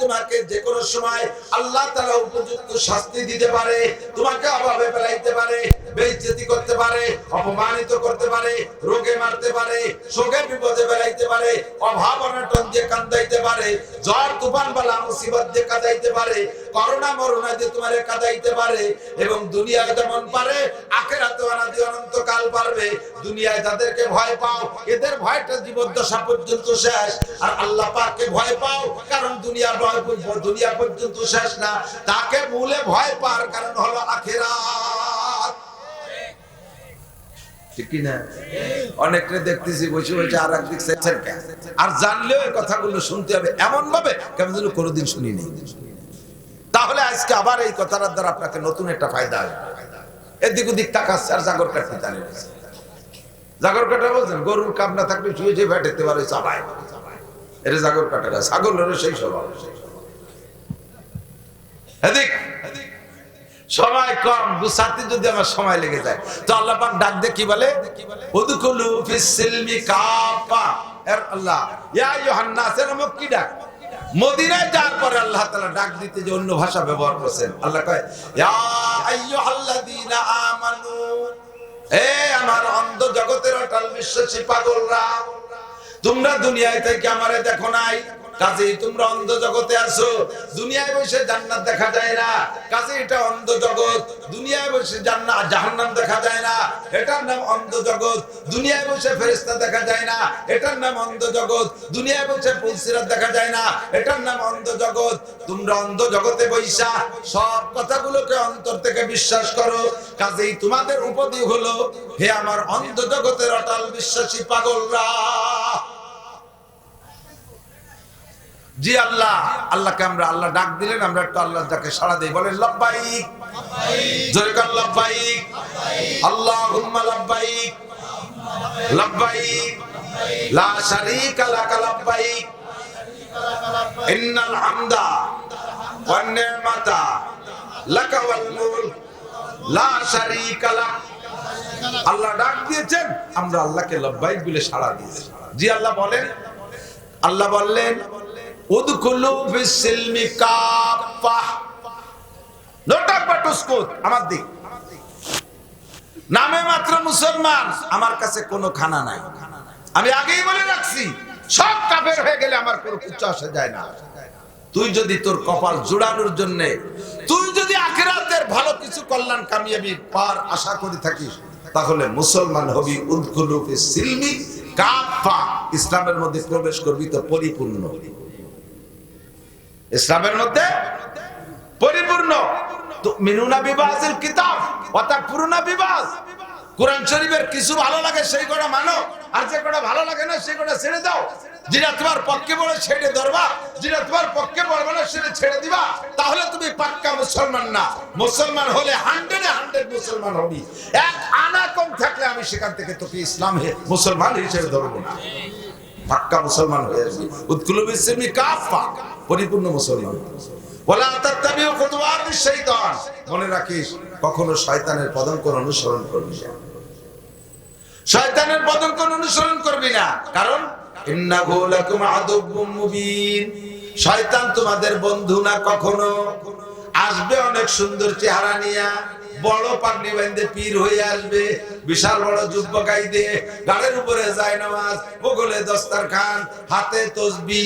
তোমাকে যে কোনো সময় আল্লাহ তারা উপযুক্ত শাস্তি দিতে পারে তোমাকে অভাবে ফেলাইতে পারে। বেইজ্জতি করতে পারে, অপমানিত করতে পারে, রোগে মারতে পারে, শোকে বিপদে ফেলাইতে পারে অভাব অনটন দিয়ে কান্দাইতে পারে, জ্বর, তুফান, বালা, মুসিবত দিয়ে কাঁদাইতে পারে, করোনা, মরোনা দিয়ে তোমারে কাঁদাইতে পারে এবং দুনিয়ায় যেমন পারে আখেরাতে অনাদি অনন্তকাল পারবে। দুনিয়ায় যাদেরকে ভয় পাও, এদের ভয়টা জীবদ্দশা পর্যন্ত শেষ। আর আল্লাহ পাককে ভয় পাও, কারণ দুনিয়ার ভয় দুনিয়া পর্যন্ত শেষ না। তাকে মূলে ভয় পাওয়ার কারণ হলো আখেরাত। ঠিক কি না অনেককে দেখতেছি বসে বসে আর একদিক আর জানলেও এই কথাগুলো শুনতে হবে এমন ভাবে কেমন যেন কোনোদিন শুনি নেই তাহলে আজকে আবার এই কথাটার দ্বারা আপনাকে নতুন একটা ফায়দা হবে। এদিক ওদিক তাকাচ্ছে আর জাগর কাটতে দাঁড়িয়ে রয়েছে। জাগর কাটা বলছেন, গরুর কাপ না থাকলে শুয়ে শুয়ে ভেটেতে পারে সবাই এটা জাগর কাটা হলো সেই স্বভাব। এদিক সময় কম গুছাতে যদি আমার সময় লেগে যায়। তো আল্লাহ পাক ডাক দিয়ে কি বলে? উদখুলু ফিস সিলমি কাফা। এর আল্লাহ, ইয়া আইয়ুহান নাস এর নামক কি ডাক? মদিনায় যাওয়ার পরে আল্লাহ তাআলা ডাক দিতে যে অন্য ভাষা ব্যবহার করেছেন। আল্লাহ কয়, ইয়া আইয়ুহাল্লাযীনা আমানু এ আমার অন্ধ জগতের অটল বিশ্বাসী পাগলরা, তোমরা দুনিয়ায় থেকে আমারে দেখো নাই। কাজেই তোমরা অন্ধ জগতে আছো। দুনিয়ায় বসে জান্নাত দেখা যায় না। কাজে, এটা অন্ধ জগৎ। দুনিয়ায় বসে জান্নাত জাহান্নাম দেখা যায় না। এটার নাম অন্ধ জগৎ। দুনিয়ায় বসে ফেরেশতা দেখা যায় না। এটার নাম অন্ধ জগৎ। দুনিয়ায় বসে পুলসিরাত দেখা যায় না। এটার নাম অন্ধ জগৎ। তোমরা অন্ধ জগতে বৈশা। সব কথাগুলোকে অন্তর থেকে বিশ্বাস করো। কাজেই তোমাদের উপদি হলো, হে আমার অন্ধ জগতের অটাল বিশ্বাসী পাগলরা। জি আল্লাহ। আল্লাহকে আমরা আল্লাহ ডাক দিলেন, আমরা একটু আল্লাহ ডাকে সাড়া দিই, বলেন লব্বাইক জোরে কান লব্বাইক আল্লাহুম্মা লব্বাইক লব্বাইক লা শারীকা লাকা লব্বাইক ইন্নাল হামদা ওয়ান নি'মাতা লাকা ওয়াল মুলক। লা শারীকা লাক আল্লাহ ডাক দিয়েছেন, আমরা আল্লাহকে লব্বাইক বলে সাড়া দিয়েছি। জি আল্লাহ বলেন। আল্লাহ বললেন আমার কাছে কোনো খানা নাই। আমি আগেই বলে রাখছি, সব কাফের হয়ে গেলে আমার কোনো কিচ্ছু আসে যায় না। তুই যদি তোর কপাল জোড়ানোর জন্য, তুই যদি আখেরাতের ভালো কিছু কল্যাণ কামিয়াবি পার আশা করে থাকিস, তাহলে মুসলমান হবি উদ্কুলু সিলমি কাফা ইসলামের মধ্যে প্রবেশ করবি তো পরিপূর্ণ। ইসলামের মধ্যে পরিপূর্ণ। মিনুনা বিবাহের কিতাব, অর্থাৎ পুরোনা বিবাহ, কোরআন শরীফের কিছু ভালো লাগে, সেই কটা মানো। আর যে কটা ভালো লাগে না, সেই কটা ছেড়ে দাও। যেটা তোমার পক্ষে বলে ছেড়ে ধরবা। যেটা তোমার পক্ষে বলবে না, সেটা ছেড়ে দিবা। তাহলে তুমি পাক্কা মুসলমান না। মুসলমান হলে হান্ড্রেডে হান্ড্রেড মুসলমান হবি। এক আনা কম থাকলে আমি সেখান থেকে তোকে ইসলাম মুসলমান হিসেবে ধরবো না। পাক্কা মুসলমান হয়ে আসবি। উৎকুল বিশ্বমি কাফা পরিপূর্ণ মুসলমান মনে রাখিস, কখনো শয়তানের পদঙ্ক অনুসরণ করবি না। শয়তানের পদঙ্ক অনুসরণ করবি না। কারণ শয়তান তোমাদের বন্ধু না কখনো? আসবে অনেক সুন্দর চেহারা নিয়া। বড় পাগড়ি বাঁধে পীর হয়ে আসবে। বিশাল বড় যুব্ব গাইদে গাড়ির উপরে যায় নামাজ। বগলে দস্তার খান, হাতে তসবি,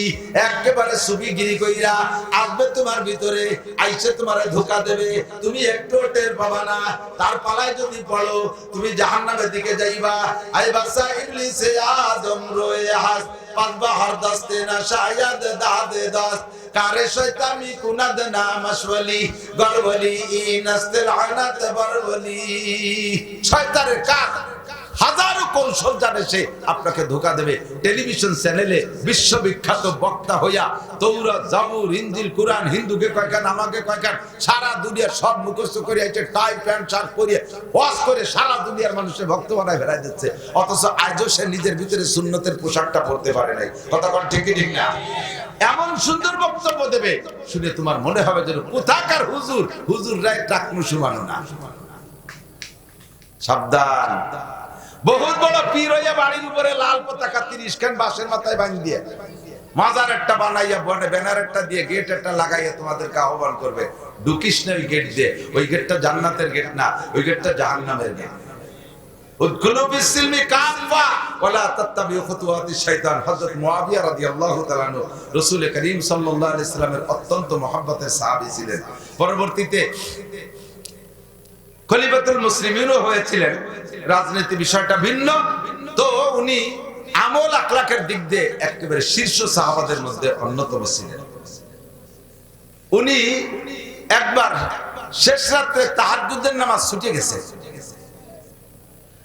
একেবারে সুবি গিরি কইরা আসবে তোমার ভিতরে, আইসে তোমার ধোকা দেবে। তুমি একটু টের পাবা না। তার পালায় যদি পড়ো, তুমি জাহান্নামের দিকে যাইবা। আই বাসা ইবলিসে আদম রয়ে হাস পাঁচবা হর দস্তে না শায়াদ দাদে দস কারে শয়তানি কুনাদ নাম আসওয়ালি গলবলি ইনাস্তে লানাত বরবলি। শয়তানের কাজ হাজারো কৌশল জানে সে আপনাকে ধোকা দেবে। টেলিভিশন চ্যানেলে বিশ্ববিখ্যাত বক্তা হইয়া তৌরা, জাবুর ইঞ্জিল কোরআন, হিন্দুকে কয়খান আমাকে কয়খান সারা দুনিয়ার সব মুখস্থ করে আছে টাই, প্যান্ট, শার্ট পরিয়ে ওয়াশ করে সারা দুনিয়ার মানুষের ভক্ত বানায় ফেরাই দিচ্ছে। অথচ আজও সে নিজের ভিতরে সুন্নতের পোশাকটা পরতে পারে নাই। কন ঠিকই ঠিক না? এমন সুন্দর বক্তব্য দেবে, শুনে তোমার মনে হবে যেন কোথাকার হুজুর? হুজুর রায় টাক মুসলমানও না। সাবধান। বহুত বড় পীর হইয়া বাড়ির উপরে লাল পতাকা তিরিশ খান বাঁশের মাথায় বাঁধ দিয়ে। মাজার একটা বানাইয়া বনে ব্যানার একটা দিয়ে গেট একটা লাগাইয়া তোমাদেরকে আহ্বান করবে। ঢুকিস না ওই গেট দিয়ে। ওই গেটটা জান্নাতের গেট না, ওই গেটটা জাহান্নামের গেট পরবর্তীতে খলিফাতুল মুসলিমিনও হয়েছিলেন। রাজনীতি বিষয়টা ভিন্ন। তো উনি আমল আখলাকের দিক দিয়ে একেবারে শীর্ষ সাহাবাদের মধ্যে অন্যতম ছিলেন। উনি একবার শেষ রাত্রে তাহাজ্জুদের নামাজ ছুটে গেছে।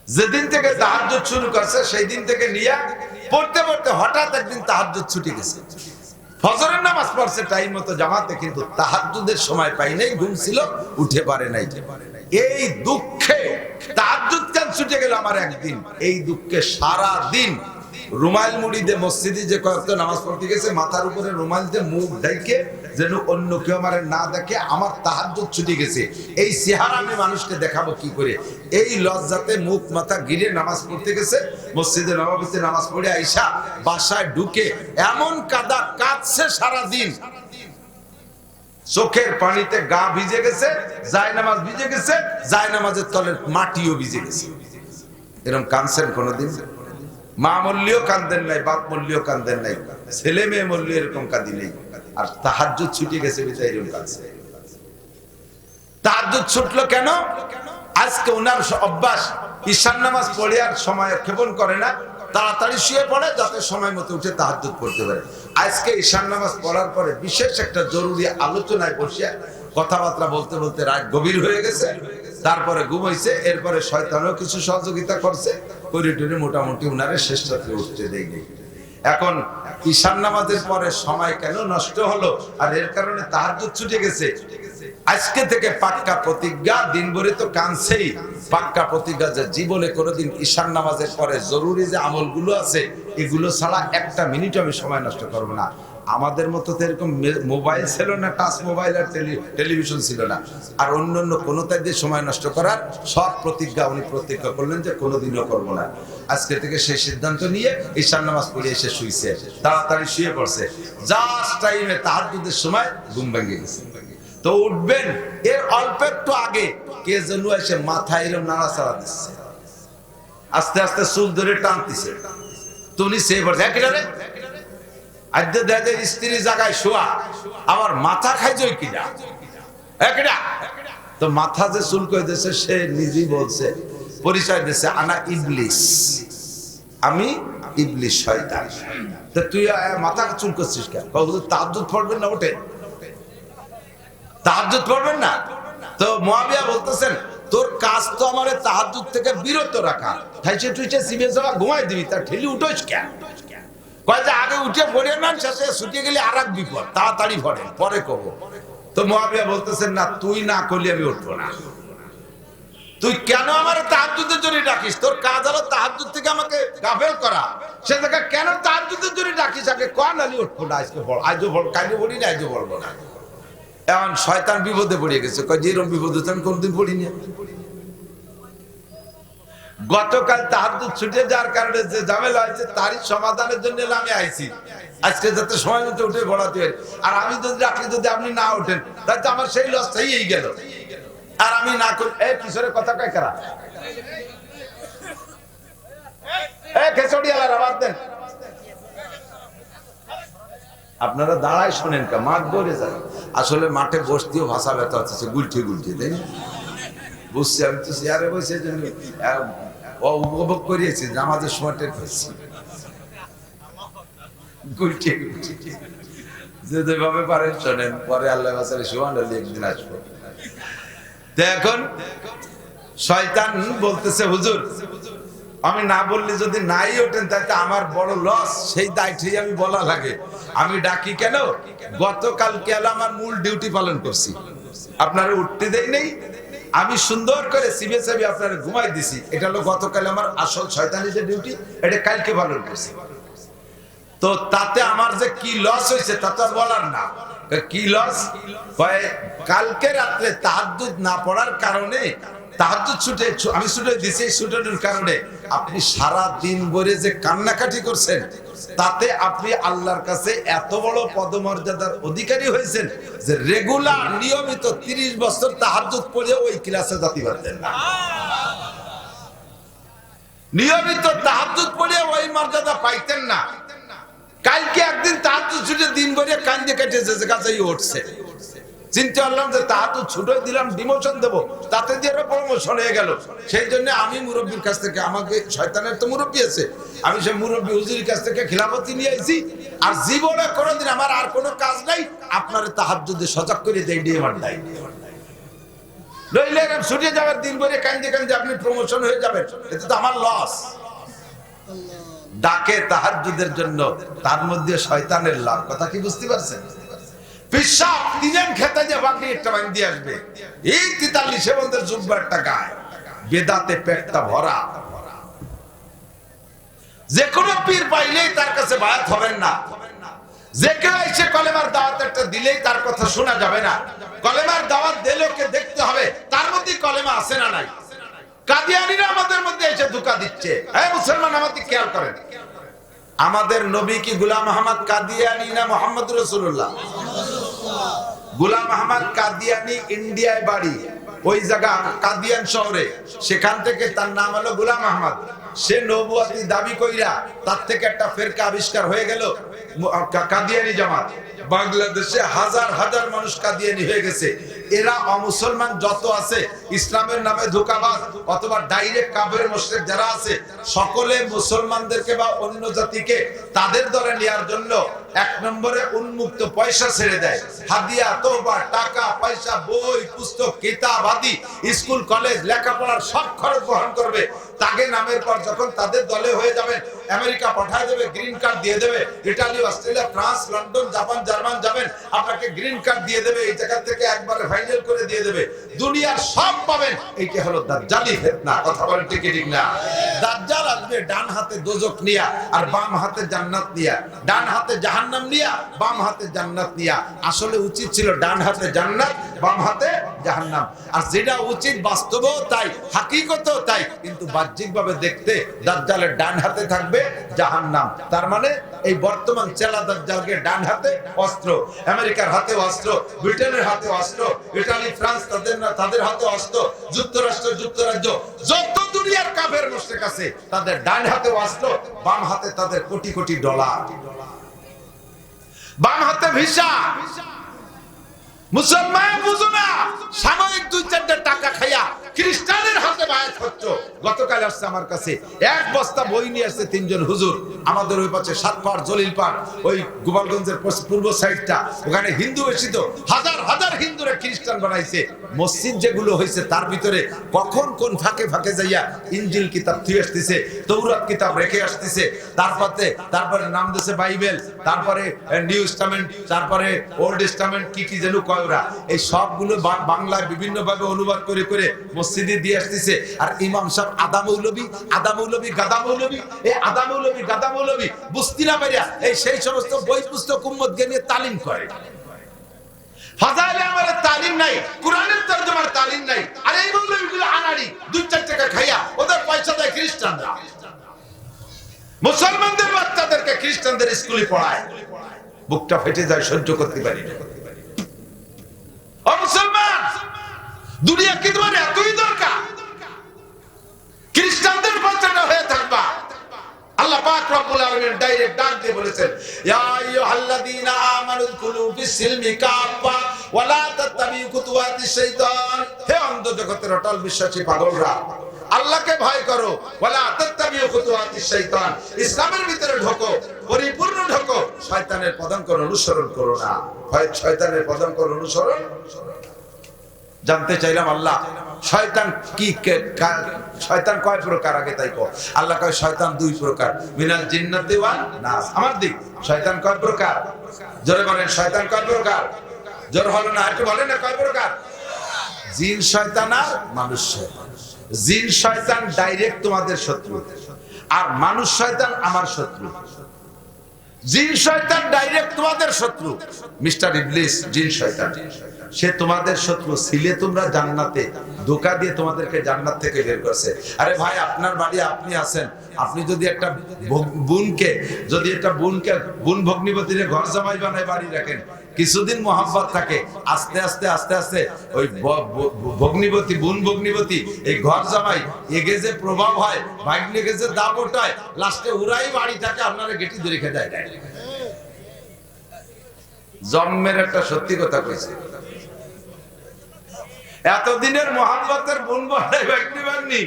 যেদিন থেকে তাহাজ্জুদ শুরু করছে, সেই দিন থেকে নিয়ে পড়তে পড়তে হঠাৎ একদিন তাহাজ্জুদ ছুটে গেছে। ফজরের নামাজ পড়ছে টাইম মতো জামাতে কিন্তু তাহাজ্জুদের সময় পাই নাই, ঘুম ছিল, উঠে পারে নাই। এই দুঃখে ছুটে গেল আমার একদিন? এই দুঃখে সারা দিন মুড়ি দিয়ে মসজিদে যে কয়েকটা নামাজ পড়তে গেছে, মাথার উপরে দিয়ে মুখ যেন অন্য কেউ আমার না দেখে আমার ছুটে গেছে। এই চেহারা আমি মানুষকে দেখাবো কি করে? এই লজ্জাতে মুখ মাথা গিরে নামাজ পড়তে গেছে, মসজিদে নবাবিতে নামাজ পড়ে আইসা বাসায় ঢুকে এমন কাদা কাঁদছে সারা দিন চোখের পানিতে গা ভিজে গেছে জায় নামাজ ভিজে গেছে জায় নামাজের তলের মাটিও ভিজে গেছে। এরকম কানছেন কোনোদিন? মা মল্লিও কান্দেন নাই, বাপ মল্লিও কান্দেন নাই, ছেলে মেয়ে মল্লি এরকম কাঁদি নেই। আর তাহাজ্জুদ ছুটে গেছে বিধায় এরকম কাঁদছে। তাহাজ্জুদ ছুটলো কেন? আজকে ওনার অভ্যাস ঈশান নামাজ পড়ে আর সময় ক্ষেপণ করে না। তাড়াতাড়ি শুয়ে পড়ে যাতে সময় মতো উঠে তাহাজ্জুদ করতে পারে। আজকে ঈশান নামাজ পড়ার পরে বিশেষ একটা জরুরি আলোচনায় বসিয়া কথাবার্তা বলতে বলতে রাত গভীর হয়ে গেছে। তারপরে ঘুমাইছে এরপরে শয়তানও কিছু সহযোগিতা করছে। করিডোরে মোটামুটি উনারে শেষ রাত্রে উঠতে দেয়নি। এখন ঈশান নামাজের পরে সময় কেন নষ্ট হলো? আর এর কারণে তাহাজ্জুদ ছুটে গেছে। আজকে থেকে পাক্কা প্রতিজ্ঞা দিন ভরে তো কানছেই পাক্কা প্রতিজ্ঞা যে জীবনে কোনোদিন ঈশান নামাজের পরে জরুরি যে আমলগুলো আছে, এগুলো ছাড়া একটা মিনিট আমি সময় নষ্ট করব না। আমাদের মতো তো এরকম মোবাইল ছিল না, টাচ মোবাইল আর টেলিভিশন ছিল না। আর অন্য অন্য কোনোটাই দিয়ে সময় নষ্ট করার সব প্রতিজ্ঞা উনি প্রতিজ্ঞা করলেন যে কোনোদিনও করব না। আজকে থেকে সেই সিদ্ধান্ত নিয়ে ঈশান নামাজ পড়ে এসে শুইছে, তাড়াতাড়ি শুয়ে পড়ছে। জাস্ট টাইমে তাহাজ্জুদের সময় ঘুম ভেঙে গেছে। তো উঠবেন, এর অল্প একটু আগে কে যেন এসে মাথায় এরকম নাড়াচাড়া দিচ্ছে। আস্তে আস্তে চুল ধরে টানতেছে। তো উনি সে বলছে "হ্যাঁ, আদ্য দেদের স্ত্রী জায়গায় শোয়া আমার মাথা খাইছই কিনা? হ্যাঁ, কিনা? তো মাথা যে চুল করে দিয়েছে সে নিজেই বলছে পরিচয় দিয়েছে আনা ইবলিস। আমি ইবলিস শয়তান। তা তুই মাথা চুল করছিস কেন? তাহাজ্জুদ পড়বেন না ওঠে তাহাজ্জুদ পড়বেন না? তো মহাবিয়া বলতেছেন তোর কাজ তো আমার তাহাজ্জুদ থেকে বিরত রাখা। খাইছে টুইছে সিবে যাওয়া ঘুমাই দিবি। তা ঠেলি উঠোস কেন? কয় আগে উঠে পড়ে না শেষে ছুটে গেলে আর এক বিপদ, তাড়াতাড়ি পড়ে পরে কব। তো মুয়াবিয়া বলতেছেন, না, তুই না করলে আমি উঠবো না। তুই কেন আমার তাহাজ্জুদের জন্য ডাকিস? তোর কাজ হলো তাহাজ্জুদ থেকে আমাকে গাফেল করা। সে জায়গায় কেন তাহাজ্জুদের জন্য ডাকিস? আগে কন আলি উঠবো না, আজকে বল আজও বল কাইলে বলি না, আজও বলব না। এখন শয়তান বিপদে পড়ে গেছে। কয় যেরকম বিপদ আমি কোনদিন পড়িনি গতকাল তাহাজ্জুদ ছুটে যাওয়ার কারণে যে ঝামেলা হয়েছে, তারই সমাধানের জন্য আমি আইছি। আজকে যাতে সময় মতো উঠে ঘোরাতে পারি। আর আমি যদি রাখি যদি আপনি না ওঠেন, তাহলে আমার সেই লস হয়েই গেল। আর আমি না করি এই কিশোরের কথা কয় এই দেন। আপনারা দাঁড়ায় শোনেন কা, মাঠ ধরে যান। আসলে মাঠে বসতেও ভাষা ব্যথা হচ্ছে গুলঠি গুলঠি, তাই না? বুঝছি, আমি তো চেয়ারে বসে উপভোগ করিয়েছি, নামাজের সময় টের পেয়েছি। পারেন, শোনেন, পরে আল্লাহ বাসারে সুহান আলী একদিন আসব। এখন শয়তান বলতেছে, হুজুর, আমি না বললে যদি নাই ওঠেন, তাহলে আমার বড় লস সেই দায়িত্বই আমি বলা লাগে। আমি ডাকি কেন? গতকাল কেন আমার মূল ডিউটি পালন করছি। আপনারা উঠতে দেয় নেই আমি সুন্দর করে সিবে সাবি আপনার ঘুমাই দিছি। এটা হলো গতকাল আমার আসল শয়তানি যে ডিউটি এটা কালকে পালন করছি। তো তাতে আমার যে কি লস হয়েছে তা তো বলার না। কি লস কালকে রাত্রে তাহাজ্জুদ না পড়ার কারণে তাহাজ্জুদ ছুটে আমি ছুটে দিছি ছুটানোর কারণে। আপনি সারা দিন ভরে যে কান্নাকাটি করছেন, তাতে আপনি আল্লাহর কাছে এত বড় পদমর্যাদার অধিকারী হয়েছেন যে রেগুলার নিয়মিত 30 বছর তাহাজ্জুদ পড়ে ওই ক্লাসে জাতি পারতেন নিয়মিত তাহাজ্জুদ পড়ে ওই মর্যাদা পাইতেন না। কালকে একদিন তাহাজ্জুদ ছুটে দিন ভরে কান্দে কেটেছে যে কাছেই উঠছে। চিন্তা করলাম যে তাহাজ্জুদ ছুটে দিলাম ডিমোশন দেব। তাতে দিয়ে প্রমোশন হয়ে গেল। সেই জন্য আমি মুরব্বীর কাছ থেকে, আমাকে শয়তানের তো মুরব্বী আছে, আমি সেই মুরব্বী হুজুরের কাছ থেকে খিলাফতি নিয়ে আইছি। আর জীবনে কোনোদিন আমার আর কোনো কাজ নাই, আপনার তাহাজ্জুদে সজাগ করে দিয়ে আমার দায় নইলে ছুটে যাবার দিন ভরে কান্দে কান্দে আপনি প্রমোশন হয়ে যাবেন। এটা তো আমার লস ডাকে তাহাজ্জুদের জন্য, তার মধ্যে শয়তানের লাভ কথা কি বুঝতে পারছেন? কোনো পীর দাওয়াত একটা দিলেই তার কথা শোনা যাবে না। কলেমার দাওয়াত দিলেওকে দেখতে হবে, তার মধ্যে কলেমা আছে না নাই। কাদিয়ানিরা আমাদের মধ্যে এসে ধোকা দিচ্ছে। হ্যাঁ মুসলমান, আমাদের খেয়াল করেন। আমাদের নবী কি গুলাম আহমদ কাদিয়ানি না মোহাম্মদ রসুল্লাহ গুলাম আহমদ কাদিয়ানি ইন্ডিয়ায় বাড়ি, ওই জায়গা কাদিয়ান শহরে। সেখান থেকে তার নাম হলো গুলাম আহমদ। সে নবুয়াতি দাবি কইরা তার থেকে একটা ফেরকা আবিষ্কার হয়ে গেল। কাদিয়ানি জামাত। বাংলাদেশে হাজার হাজার মানুষ কাদিয়ানি হয়ে গেছে। এরা অমুসলমান যত আছে, ইসলামের নামে ধোকাবাজ অথবা ডাইরেক্ট কাবের মুশরিক যারা আছে, সকলে মুসলমানদেরকে বা অন্য জাতিকে তাদের দলে নেওয়ার জন্য এক নম্বরে উন্মুক্ত পয়সা ছেড়ে দেয়। হাদিয়া তোবা টাকা, পয়সা, বই, পুস্তক, কিতাব আদি, স্কুল, কলেজ, লেখাপড়ার সব খরচ বহন করবে। তাকে নামের পর যখন তাদের দলে হয়ে যাবেন আমেরিকা পাঠায় দেবে, গ্রিন কার্ড দিয়ে দেবে, Italy, Australia, France, London, Japan, German যাবেন, আপনাকে গ্রিন কার্ড দিয়ে দেবে, এই জায়গা থেকে একবারে ফাইনাল করে দিয়ে দেবে। দুনিয়ার সব পাবেন, এইটা হলো দাজ্জালি ফিতনা, কথা বলেন ঠিক ঠিক না? দাজ্জাল আসবে, ডান হাতে দোজক নিয়া, আর বাম হাতে জান্নাত নিয়া। ডান হাতে জাহান্নাম নিয়া, বাম হাতে জান্নাত নিয়া। আসলে উচিত ছিল ডান হাতে জান্নাত বাম হাতে জাহান্নাম। আর যেটা উচিত বাস্তবেও তাই, হাকিকতেও তাই, কিন্তু বাহ্যিকভাবে দেখতে দাজ্জালের ডান হাতে থাকবে জাহান্নাম। তার মানে এই বর্তমান চেলা দাজ্জালকে ডান হাতে অস্ত্র, আমেরিকার হাতে অস্ত্র, ব্রিটেনের হাতে অস্ত্র, ইটালি, ফ্রান্স, তাদের না, তাদের হাতে অস্ত্র, যুক্তরাষ্ট্র, যুক্তরাজ্য, যত দুনিয়ার কাফের মুশরিক আছে, তাদের ডান হাতে অস্ত্র, বাম হাতে তাদের কোটি কোটি ডলার। বাম হাতে ভিসা। মুসলমান বুঝো না, সাময়িক দুই টাকা খাইয়া খ্রিস্টানের হাতে বায়াত হচ্ছ। গতকাল আসছে আমার কাছে। এক বস্তা বই নিয়ে আসছে তিনজন হুজুর। আমাদের ওই জলিল পাড় ওই গোপালগঞ্জের পূর্ব সাইডটা। ওখানে হিন্দু হাজার হাজার হিন্দুরা খ্রিস্টান বানাইছে। মসজিদ যেগুলো হয়েছে, তার ভিতরে কখন কোন ফাঁকে ফাঁকে যাইয়া ইঞ্জিল কিতাব থুয়ে আসতেছে, তৌরাত কিতাব রেখে আসতেছে। তারপরে তারপরে নাম দিছে বাইবেল, তারপরে নিউ টেস্টামেন্ট তারপরে ওল্ড টেস্টামেন্ট কি কি যেন কয়। ওরা এই সবগুলো বাংলায় বিভিন্ন ভাবে অনুবাদ করে করে মসজিদে দিয়ে আসতেছে। আর ইমাম সাহেব আদা মৌলবী আদা মৌলবী গাদা মৌলবী এই আদা মৌলবী গাদা মৌলবী বুঝতে না পারিয়া এই সেই সমস্ত বই পুস্তক উম্মত নিয়ে তালিম করে। মুসলমানদের বাচ্চাদেরকে খ্রিস্টানদের স্কুলে পড়ায়। বুকটা ফেটে যায়, সহ্য করতে পারি না ও মুসলমান দুনিয়া কি তোমার এতই দরকার? খ্রিস্টানদের বাচ্চাটা হয়ে থাকবা। অটল বিশ্বাসী আল্লাহকে ভয় করো ইসলামের ভিতরে ঢোকো, পরিপূর্ণ ঢোকো, শয়তানের পদাঙ্ক অনুসরণ করো না। ভয় শয়তানের পদাঙ্ক অনুসরণ জানতে চাইলাম আল্লাহ, শয়তান কি শয়তান কয় প্রকার আগে তাই কো আল্লাহ কয় শয়তান দুই প্রকার, মিনাল জিন্নাতি ওয়ান নাস। আমার দিক, শয়তান কয় প্রকার? জোরে বলেন, শয়তান কয় প্রকার? জোর হলো না একটু বলেন না কয় প্রকার? জিন, শয়তান আর মানুষ শয়তান। জিন, শয়তান ডাইরেক্ট তোমাদের শত্রু, আর মানুষ শয়তান আমার শত্রু। জিন শয়তান ডাইরেক্ট তোমাদের শত্রু। মিস্টার ইবলিস, জিন শয়তান। সে তোমাদের শত্রু, ছিলে তোমরা জান্নাতে। ধোকা দিয়ে তোমাদেরকে জান্নাত থেকে বের করছে। আরে ভাই, আপনার বাড়ি আপনি আছেন। আপনি যদি একটা বোনকে, যদি একটা বোনকে, বোন ভগ্নিপতিরে ঘর জামাই বানায় বাড়ি রাখেন কিছুদিন মোহাম্মত থাকে, আস্তে আস্তে আস্তে আস্তে, ওই ভগ্নিপতি বোন ভগ্নিপতি এই ঘর জামাই এগে যে প্রভাব হয় ভাগ্নিকে যে দাব ওঠায় লাস্টে উড়াই বাড়ি থাকে আপনারা গেটি ধরে খেতে দেয় জন্মের একটা সত্যি কথা কইছে এতদিনের মোহাম্মতের বোন ভাগ্নি ভাগ্নি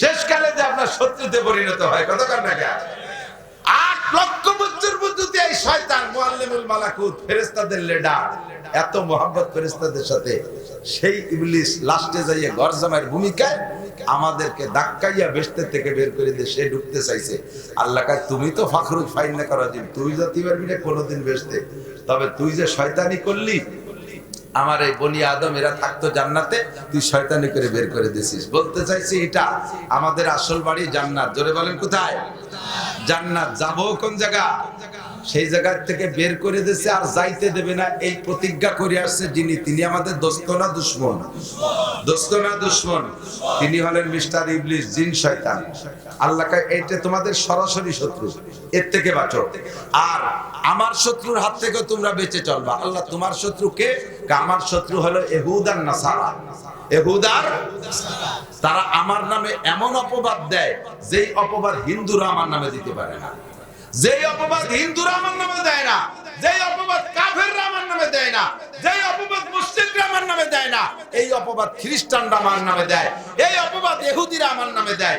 শেষকালে যে আপনার শত্রুতে পরিণত হয় কতক্ষণ না? আট লক্ষ এই শয়তান মুআল্লিমুল মালাকুত ফেরেশতাদের লিডার। এত ফেরেশতাদের সাথে। সেই লাস্টে যাইয়ে ভূমিকায় আমাদেরকে ধাক্কাইয়া বেসতে থেকে বের করে দিয়ে সে ঢুকতে চাইছে। আল্লাহ কাজ তুমি তো ফাখরুল ফাইন না করা দিন তুই জাতি পারবি কোনোদিন বেসতে তবে তুই যে শয়তানি করলি, আমার এই বনি আদম, এরা থাকতো জান্নাতে, তুই শয়তানি করে বের করে দিছিস বলতে চাইছি এটা, আমাদের আসল বাড়ি জান্নাত। জোরে বলেন কোথায়? জান্নাত যাব কোন জায়গা? সেই জায়গা থেকে বের করে দিয়েছে আর যাইতে দেবে না। এই প্রতিজ্ঞা করে আসছে যিনি তিনি আমাদের দোস্ত না দুশ্মন? দোস্ত না দুশ্মন? তিনি হলেন মিস্টার ইবলিস জিন শয়তান। আল্লাহ কয়, এইটা তোমাদের সরাসরি শত্রু। এর থেকে বাঁচো। আর আমার শত্রুর হাত থেকে তোমরা বেঁচে চলবা। আল্লাহ তোমার শত্রু কে? আমার শত্রু হলো এহুদার নাসারা। এহুদার, তারা আমার নামে এমন অপবাদ দেয় যেই অপবাদ হিন্দুরা আমার নামে দিতে পারে না। যেই অপবাদ হিন্দুরা আমার নামে দেয় না, যেই অপবাদ কাফেররা আমার নামে দেয় না, যেই অপবাদ মুসলিমরা আমার নামে দেয় না, এই অপবাদ খ্রিস্টানরা আমার নামে দেয়, এই অপবাদ ইহুদিরা আমার নামে দেয়।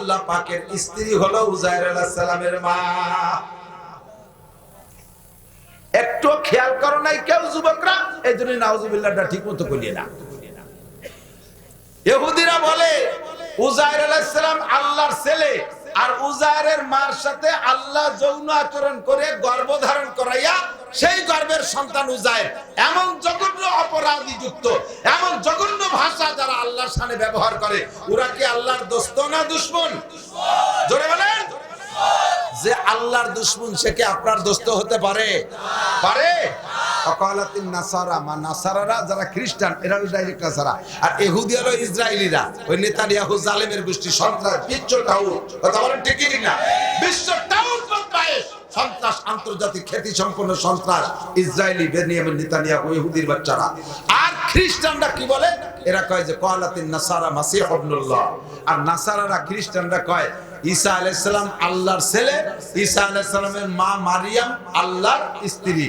পাকের স্ত্রী হলো উযাইর আলাইহিস সালামের মা। একটু খেয়াল করো নাই কেউ যুবকরা, এই জন্য নাউজুবিল্লাহটা ঠিক মতো করিয়ে না। ইহুদিরা বলে, উজাইর আলাইহিস আল্লাহর ছেলে, আর উজাইরের মার সাথে আল্লাহ যৌন আচরণ করে গর্ভধারণ করাইয়া সেই গর্বের সন্তান উজাইর এমন জঘন্য অপরাধী যুক্ত, এমন জঘন্য ভাষা যারা আল্লাহর সামনে ব্যবহার করে, ওরা কি আল্লাহর দোস্ত না দুশ্মন? জোরে বলেন। যে আল্লাহর দুশ্মন, সে কি আপনার দোস্ত হতে পারে? পারে। নাসারা, মা নাসারারা যারা খ্রিস্টান আর ইসরায়েলিরা, ওই বিশ্ব বলেন ঠিকই না বিশ্ব বদমাইশ সন্ত্রাস আন্তর্জাতিক খ্যাতি সম্পন্ন সন্ত্রাস ইসরায়েলি বেনিয়ামিন নেতানিয়াহু, ইহুদির বাচ্চারা। আর খ্রিস্টানরা কি বলে? এরা কয় যে কলাতিন নাসারা মাসিহ ইবনুল্লাহ। আর নাসারারা, খ্রিস্টানরা কয়, ঈসা আলাইসালাম আল্লাহর ছেলে, ঈসা আলাইসালামের মা মারিয়াম আল্লাহর স্ত্রী।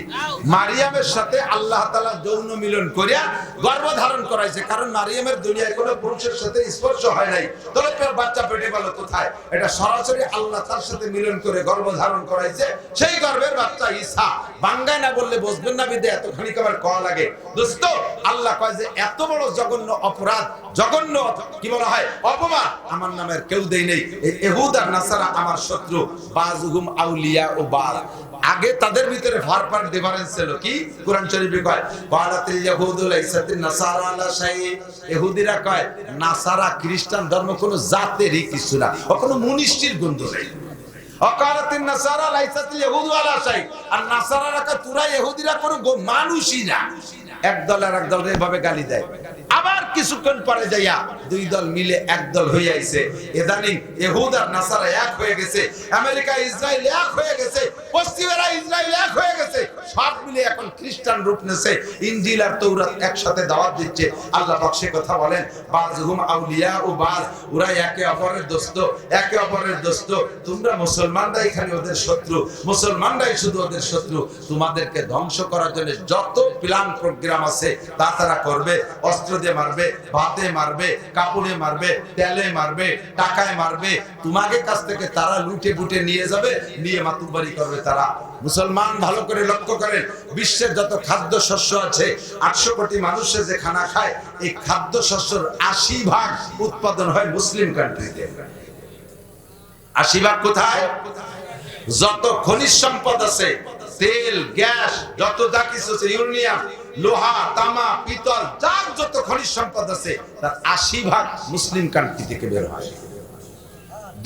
মারিয়ামের সাথে আল্লাহ তাআলা যৌন মিলন করিয়া গর্ভধারণ করাইছে। কারণ মারিয়ামের দুনিয়ায় কোনো পুরুষের সাথে স্পর্শ হয় নাই। তবে বাচ্চা পেটে গেল কোথায়? এটা সরাসরি আল্লাহ তার সাথে মিলন করে গর্ভধারণ করাইছে। সেই গর্ভের বাচ্চা ঈসা। বাঙ্গায় না বললে বুঝবেন না বিদে, এতখানি আবার কওয়া লাগে? দোস্ত, আল্লাহ কয় যে এত বড় জঘন্য অপরাধ, জঘন্য কি বলা হয়? অপমান আমার নামের কেউ দেই নেই। এই ইহুদ আর নাসারা আমার শত্রু। বাজুহুম আউলিয়া ও বাজ আগে তাদের ভিতরে ফারফার ডিফারেন্স ছিল কি? কোরআন শরীফে কয় ওয়ালাতিল ইয়াহুদু লাইসাতিন নাসারা আলা শাই ইহুদিরা কয়, নাসারা খ্রিস্টান ধর্ম কোনো জাতেরই কিছু না। ও কোনো মুনিষ্ঠির গন্ধ নেই। শাই। আর মানুষই না। একদল আর এক দল এভাবে গালি দেয়। কিছুক্ষণ পরে যাইয়া দুই দল মিলে এক দল হয়ে আইছে। ইদানিং ইহুদ আর নাসারা এক হয়ে গেছে, আমেরিকা, ইসরায়েল এক হয়ে গেছে, পশ্চিমেরা ইসরায়েল এক হয়ে গেছে, সব মিলে এখন খ্রিস্টান রূপ নেছে ইনজিল আর তৌরাত একসাথে দাওয়াত দিচ্ছে। আল্লাহ পাক সে কথা বলেন, বাজহুম আউলিয়া ও বাজ ওরা একে অপরের দোস্ত, একে অপরের দোস্ত। তোমরা মুসলমানরা এখানে ওদের শত্রু, মুসলমানরাই শুধু ওদের শত্রু। তোমাদেরকে ধ্বংস করার জন্য যত প্ল্যান প্রোগ্রাম আছে, তা তারা করবে, অস্ত্র দিয়ে মারবে ভাতে মারবে, কাপড়ে মারবে, তেলে মারবে, টাকায় মারবে, তোমাকে কাছ থেকে তারা লুটে বুটে নিয়ে যাবে, নিয়ে মাতুবাড়ি করবে তারা। মুসলমান ভালো করে লক্ষ্য করেন, বিশ্বের যত খাদ্য শস্য আছে, আটশো কোটি মানুষের যে খানা খায়, এই খাদ্য শস্যর আশি ভাগ উৎপাদন হয় মুসলিম কান্ট্রিতে আশি ভাগ কোথায়? যত খনিজ সম্পদ আছে, তেল, গ্যাস, যত যা কিছু আছে ইউরেনিয়াম লোহা, তামা, পিতল, যার যত খনিজ সম্পদ আছে, তার আশি ভাগ মুসলিম কান্ট্রি থেকে বের হয়।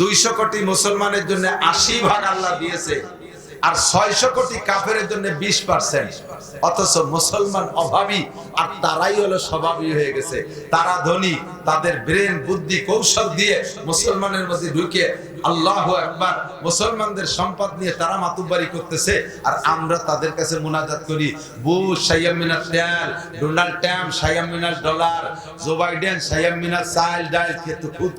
দুইশো কোটি মুসলমানের জন্য আশি ভাগ আল্লাহ দিয়েছে, আর ছয়শো কোটি কাফের জন্য বিশ পার্সেন্ট অথচ মুসলমান অভাবী, আর তারাই হলো স্বভাবী হয়ে গেছে। তারা ধনী, তাদের ব্রেন, বুদ্ধি, কৌশল দিয়ে মুসলমানের মধ্যে ঢুকে আল্লাহ একবার মুসলমানদের সম্পদ নিয়ে তারা মাতুবাড়ি করতেছে, আর আমরা তাদের কাছে মোনাজাত করি। বুশ সাইয়াম মিনার তেল, ডোনাল্ড ট্রাম্প সাইয়াম মিনার ডলার, জো বাইডেন সাইয়াম মিনার চাল ডাল খেতু খুদ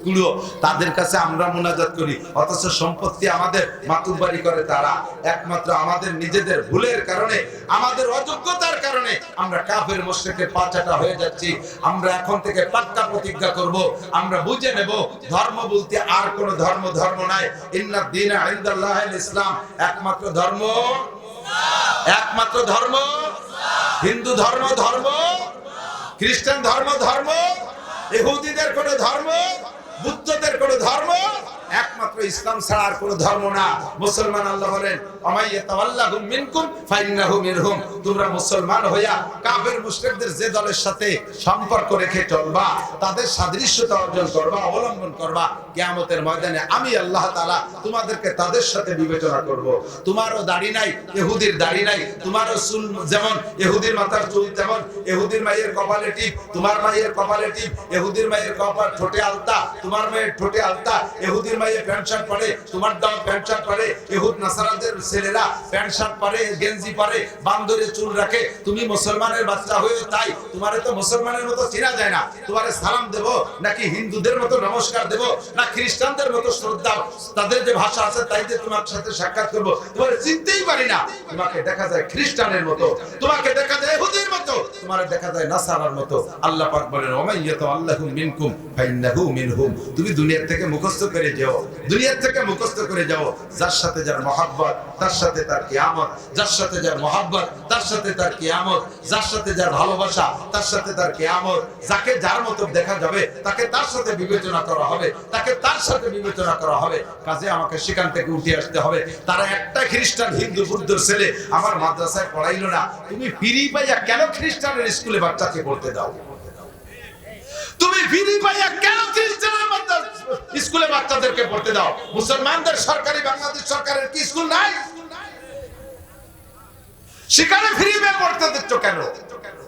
তাদের কাছে আমরা মোনাজাত করি। অথচ সম্পত্তি আমাদের মাতুবাড়ি করে তারা। একমাত্র আমাদের নিজেদের ভুলের কারণে, আমাদের অযোগ্যতার কারণে আমরা কাফের মোশেকের পাচাটা হয়ে যাচ্ছি। আমরা এখন থেকে পাক্কা প্রতিজ্ঞা করব, আমরা বুঝে নেব, ধর্ম বলতে আর কোন ধর্ম ধর্ম নাই ইন্না দিন ইসলাম একমাত্র ধর্ম? একমাত্র ধর্ম? হিন্দু ধর্ম ধর্ম? খ্রিস্টান ধর্ম ধর্ম? ইহুদিদের কোন ধর্ম? বুদ্ধদের কোন ধর্ম? একমাত্র ইসলাম ছাড়া আর কোন ধর্ম না। মুসলমান আল্লাহ বলেন মিনকুম ফাইন্নাহু মিনহুম। তোমরা মুসলমান হইয়া কাফের মুশরিকদের যে দলের সাথে সম্পর্ক রেখে চলবা, তাদের সাদৃশ্যতা অর্জন করবা, অবলম্বন করবা, কিয়ামতের ময়দানে আমি আল্লাহ তাআলা তোমাদেরকে তাদের সাথে বিবেচনা করব। তোমারও দাড়ি নাই, ইহুদির দাড়ি নাই, তোমারও চুল যেমন, ইহুদির মাথার চুল যেমন ইহুদির মায়ের কপালে টিপ, তোমার মায়ের কপালে টিপ, ইহুদির মায়ের কপাল ঠোঁটে আলতা, তোমার মায়ের ঠোঁটে আলতা, ইহুদির প্যান্ট শার্ট পরে, তোমার প্যান্ট শার্ট পরে, ইহুদ, নাসারাদের ছেলেরা প্যান্ট শার্ট পরে, গেঞ্জি পরে, বান্দরে চুল রাখে, তুমি মুসলমানের বাচ্চা হয়ে তাই, তোমারে তো মুসলমানের মতো চেনা যায় না। তোমারে সালাম দেব, নাকি হিন্দুদের মতো নমস্কার দেব, না খ্রিস্টানদের মতো শ্রদ্ধা, তাদের যে ভাষা আছে তাই যে তোমার সাথে সাক্ষাৎ করব, তোমার চিনতেই পারি না। তোমাকে দেখা যায় খ্রিস্টানের মতো, তোমাকে দেখা যায় ইহুদির মতো, তোমার দেখা যায় নাসারার মতো। আল্লাহ পাক বলেন মিনকুম, ফাইন্নাহু মিনহুম। তুমি দুনিয়া থেকে মুখস্থ করে যাও। দুনিয়া থেকে মুখস্থ করে যাও। যার সাথে যার মহাব্বত, তার সাথে তার যার সাথে যার মহাব্বত, তার সাথে তার যার সাথে যার ভালোবাসা, তার সাথে তার যাকে যার মতো দেখা যাবে, তাকে তার সাথে বিবেচনা করা হবে। তাকে তার সাথে বিবেচনা করা হবে। কাজে আমাকে সেখান থেকে উঠে আসতে হবে। তারা একটা খ্রিস্টান, হিন্দু, বুদ্ধর ছেলে আমার মাদ্রাসায় পড়াইলো না। তুমি ফিরি পাইয়া কেন খ্রিস্টানের স্কুলে বাচ্চাকে পড়তে দাও? তুমি ফিরি পাইয়া কেন স্কুলে বাচ্চাদেরকে পড়তে দাও? মুসলমানদের সরকারি, বাংলাদেশ সরকারের কি স্কুল নাই? সেখানে ফ্রি পে পড়তে দিচ্ছ কেন?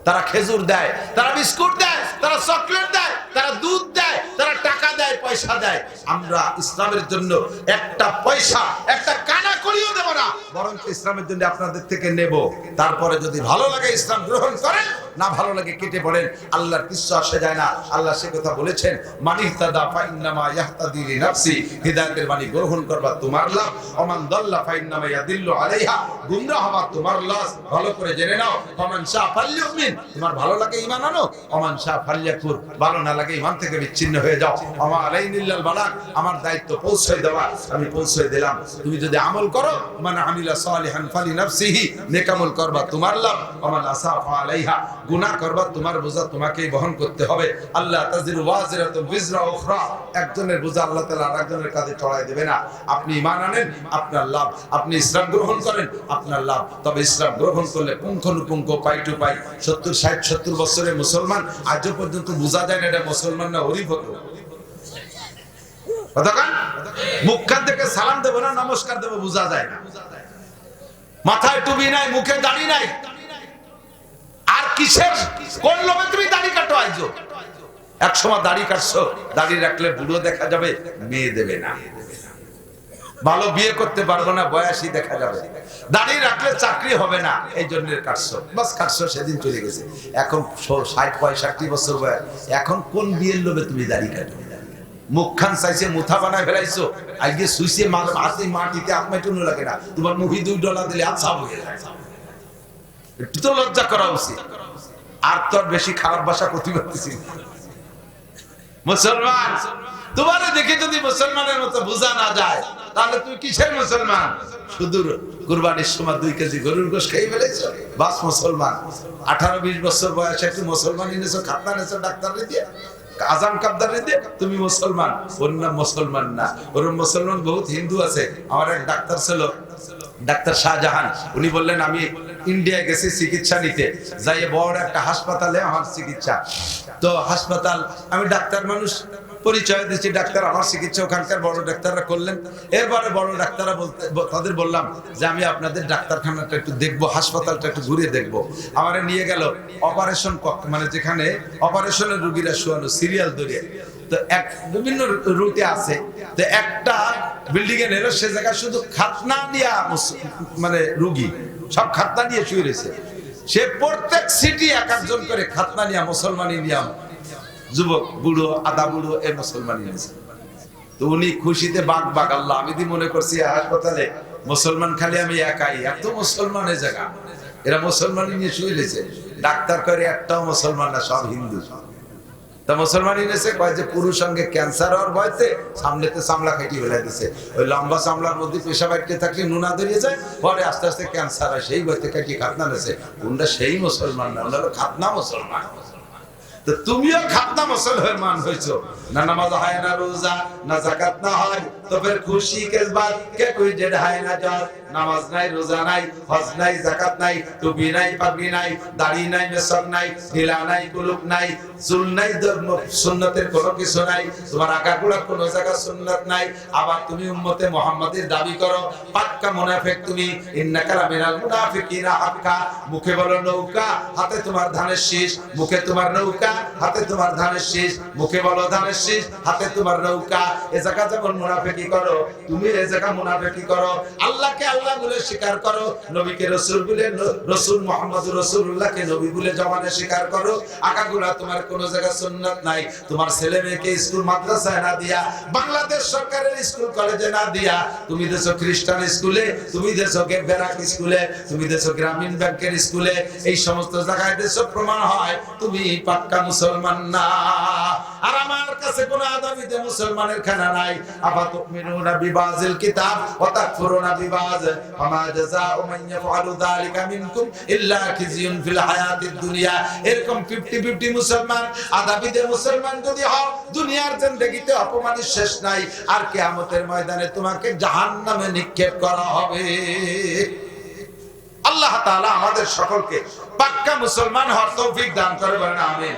তারা খেজুর দেয়, তারা বিস্কুট দেয়, তারা চকলেট দেয়, তারা দুধ দেয়, তারা টাকা দেয়, পয়সা দেয়। আমরা ইসলামের জন্য একটা পয়সা, একটা কানা করিও দেব না বরং ইসলামের জন্য আপনাদের থেকে নেব। তারপরে যদি ভালো লাগে ইসলাম গ্রহণ করেন, না ভালো লাগে কেটে পড়েন, আল্লাহর কিছু আসে যায় না। আল্লাহ সে কথা বলেছেন মানিহতাদা ফাইন্নামা ইয়াহতাদি লিনাফসি হিদায়াতের বাণী গ্রহণ করবা তোমার লাভ। ওমান দাল্লা ফাইন্নামা ইয়াদিল্লু আলাইহা গুমরাহ হওয়া তোমার লস ভালো করে জেনে নাও, ওমান শাহ ফাল্যুমিন তোমার ভালো লাগে ঈমান আনো? ওমান শাহ ফাল্যাকুর, ভালো না লাগে ঈমান থেকে বিচ্ছিন্ন হয়ে যাও। আমা আলাইনিল্লাল বালাগ, আমার দায়িত্ব পৌঁছে দেওয়া, আমি পৌঁছে দিলাম। তুমি যদি আমল করো, মান আমিলা সালিহান ফালি নাফসিহি, নেক আমল করবা তোমার লাভ। ওমান আসাফা আলাইহা, গুনাহ করবা তোমার বোঝা তোমাকেই বহন করতে হবে। আল্লাহ তাজির ওয়াজিরাতুন বিজরা উখরা, একজনের বোঝা আল্লাহ তাআলা আরেকজনের কাঁধে চড়াই দেবে না। আপনি ইমান আনেন, আপনার লাভ। আপনি ইসলাম গ্রহণ করেন, আপনার লাভ। তবে ইসলাম গ্রহণ করলে পুঙ্খানুপুঙ্খ পাই টু পাই সত্তর, ষাট, সত্তর বছরের মুসলমান আজও পর্যন্ত বোঝা যায় না এটা মুসলমান না কতক্ষণ মুখখান থেকে সালাম দেবো না, নমস্কার দেবো, বোঝা যায় না। মাথায় টুপি নাই, মুখে দাড়ি নাই। আর কিসের? কোন লোভে তুমি দাড়ি কাটো আইজো? এক সময় দাড়ি কাটছো, দাড়ি রাখলে বুড়ো দেখা যাবে, মেয়ে দেবে না। ভালো বিয়ে করতে পারব না বয়সী দেখা যাবে। দাঁড়িয়ে রাখলে চাকরি হবে না, এই জন্য কাটছো বাস কাটছো সেদিন চলে গেছে। এখন ষাট, পঁয়ষট্টি বছর বয়স। এখন কোন বিয়ের লোভে তুমি দাড়ি কাটো মুখখান চাইছে, মুথা বানায় ফেলাইছো। আজকে লাগে না। তোমার দুই দিলে আচ্ছা একটু তো লজ্জা করা উচিত। আর বেশি খারাপ মুসলমান! তোমারে দেখে যদি মুসলমানের মতো বোঝা না যায়, তাহলে তুই কিসের মুসলমান? শুধু কুরবানির সময় দুই কেজি গরুর গোশ খেয়ে ফেলেছ? বাস মুসলমান। আঠারো, বিশ বছর বয়সে একটু মুসলমান এনেছো খাতনা এনেছো, ডাক্তার দিয়ে। আজান কাবদার দিয়ে, তুমি মুসলমান। ওর নাম মুসলমান না। ওর মুসলমান বহুত হিন্দু আছে। আমার এক ডাক্তার ছিল, ডাক্তার শাহজাহান। উনি বললেন, আমি ইন্ডিয়া গেছি চিকিৎসা নিতে। যাই বড় একটা হাসপাতালে আমার চিকিৎসা। তো হাসপাতাল, আমি ডাক্তার মানুষ পরিচয় দিচ্ছি ডাক্তার, আমার চিকিৎসা ওখানকার বড় ডাক্তাররা করলেন। এরপরে বড় ডাক্তাররা বলতে তাদের বললাম যে, আমি আপনাদের ডাক্তারখানাটা একটু দেখব, হাসপাতালটা একটু ঘুরে দেখব। আমারে নিয়ে গেল অপারেশন কক্ষ মানে যেখানে অপারেশনের রুগীরা শোয়ানো, সিরিয়াল ধরে। তো এক বিভিন্ন রুটে আছে। তো একটা বিল্ডিং এ নিল, সে জায়গায় শুধু খাতনা নিয়ে মানে রুগী, সব খাতনা নিয়ে শুয়ে রয়েছে। সে প্রত্যেক সিটি এক একজন করে খাতনা নিয়ে, মুসলমানি নিয়াম যুবক, বুড়ো আদা বুড়ো, এ মুসলমানি নিয়েছে তো উনি খুশিতে বাঘ বাঘ, আল্লাহ, আমি মনে করছি হাসপাতালে মুসলমান খালি আমি একাই, এত মুসলমানের জায়গা। এরা মুসলমানি নিয়ে ডাক্তার করে একটাও মুসলমান না, সব হিন্দু। তা মুসলমানই নেছে কয় যে পুরুষ সঙ্গে ক্যান্সার হওয়ার ভয়তে সামনেতে চামড়া খাইটি ফেলে দিছে। ওই লম্বা চামড়ার মধ্যে পেশাব আটকে থাকলে নুনা ধরিয়ে যায়, পরে আস্তে আস্তে ক্যান্সার হয়, সেই ভয়তে কাটি খাতনা নেছে কোনটা সেই মুসলমান না ওনারা খাতনা মুসলমান। তুমিও খাতনা মুসলমান হয়েছো না নামাজ হয় না রোজা না জাকাত না হয় তো ফের খুশি কেস বাদ, কে কই ডেড হয় না জল নামাজ নাই, রোজা নাই, হজ নাই জাকাত নাই, টুপি নাই, পাগড়ি নাই, দাড়ি নাই, মেসক নাই, ঢিলা নাই কুলুক নাই, চুল নাই, ধর্ম, সুন্নতের কোনো কিছু নাই, তোমার আকাকুড়া কোনো জায়গা সুন্নত নাই, আবার তুমি উম্মতে মুহাম্মাদের দাবি করো, পাক্কা মুনাফিক তুমি, ইন্নাকা মিনাল মুনাফিকিনা হাক্কা, মুখে বলো নৌকা, হাতে তোমার ধানের শীষ, মুখে তোমার নৌকা, হাতে তোমার ধানের শীষ, মুখে বলো ধানের শীষ, হাতে তোমার নৌকা, এ জায়গা যখন মুনাফিকি করো? তুমি এ জায়গা মুনাফিকি করো। আল্লাহকে আল্লাহ বলে স্বীকার করো। নবীকে রসুল বলে, রসুল মোহাম্মদ রসুল্লাহকে নবী বলে জমানে স্বীকার করো। আকাগুলা তোমার কোন জায়গা সুন্নাত নাই। তোমার ছেলে মেয়েকে স্কুল, মাদ্রাসায় না দিয়া, বাংলাদেশ সরকারের স্কুল, কলেজে না দিয়া, তুমি দেশো খ্রিস্টান স্কুলে, তুমি দেশো বেরাক স্কুলে, তুমি দেশো গ্রামীণ ব্যাংকের স্কুলে, এই সমস্ত জায়গায় দেশো প্রমাণ হয়, তুমি পাক্কা মুসলমান না। আর আমার কাছে কোন আদাবিতে মুসলমানের খানা নাই। আপাত ফামা জাযাউ মান ইয়াফআলু যালিকা মিনকুম ইল্লা খিজিয়ুন ফিল হায়াতিদ দুনিয়া এরকম 50 50 মুসলমান আদাবিতে মুসলমান যদি হও, দুনিয়ার জিন্দেগিতে অপমানের শেষ নাই, আর কিয়ামতের ময়দানে তোমাকে জাহান্নামে নিক্ষেপ করা হবে। আল্লাহ তাআলা আমাদের সকলকে পাক্কা মুসলমান হওয়ার তৌফিক দান করে বলেন, আমিন।